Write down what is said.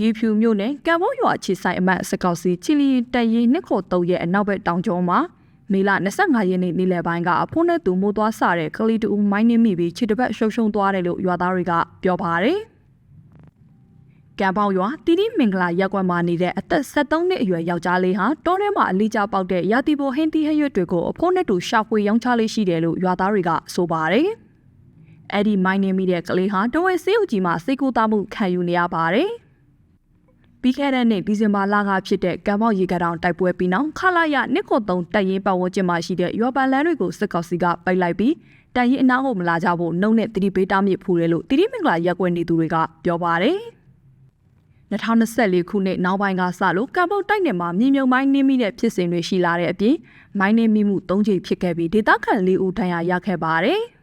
ရေဖြူမြို့နယ်ကံဘောရွာခြေဆိုင်အမတ်စကောက်စီချီလီတက်ရင်နှစ်ခေါ်3ရဲ့အနောက်ဘက်တောင်ကျောမှာမေလ25ရက်နေ့နေ့လယ်ပိုင်းကအဖိုးနဲ့သူမိုးသွားဆတဲ့ကလေးတူမိုင်းနေမိပြီးခြေတစ်ပတ်ရှုံရှုံသွားတယ်လို့ရွာသားတွေကပြောပါတယ်။ကံပေါရွာတီတီမင်္ဂလာရက်ကွက်မှာနေတဲ့အသက်73နှစ်အရွယ်ယောက်ျားလေးဟာတောထဲမှာအလေးကျပေါက်တဲ့ရာတီဘိုဟင်းတီဟရွက်တွေကိုအဖိုးနဲ့တူရှာဖွေရောင်းချလေးရှိတယ်လို့ရွာသားတွေကဆိုပါတယ်။အဲ့ဒီမိုင်းနေမိတဲ့ကလေးဟာတဝဲစေးဦးကြီးမှာစိတ်ကူးသားမှုခံယူနေရပါတယ်။ ပြီးခဲ့တဲ့နှစ်ဒီဇင်ဘာလကဖြစ်တဲ့ကံမောက်ရေကတောင်တိုက်ပွဲပြီးနောက်ခလာရနှစ်ခုသုံးတပ်ရင်းပတ်ဝန်းကျင်မှာရှိတဲ့ရွာပန်လန်းတွေကိုစစ်ကောင်စီကပိတ်လိုက်ပြီးတပ်ရင်းအနားကိုမလာကြဖို့နှုတ်နဲ့တတိပေးတားမြစ်ဖူးတယ်လို့တိတိမင်္ဂလာရက်ွက်နေသူတွေကပြောပါတယ်။2024ခုနှစ်နောက်ပိုင်းကစလို့ကံပုတ်တိုက်နယ်မှာမြေမြုံမိုင်းနင်းမိတဲ့ဖြစ်စဉ်တွေရှိလာတဲ့အပြင်မိုင်းနင်းမိမှု၃ကြိမ်ဖြစ်ခဲ့ပြီးဒေသခံ၄ဦးထဏ်ရာရခဲ့ပါတယ်။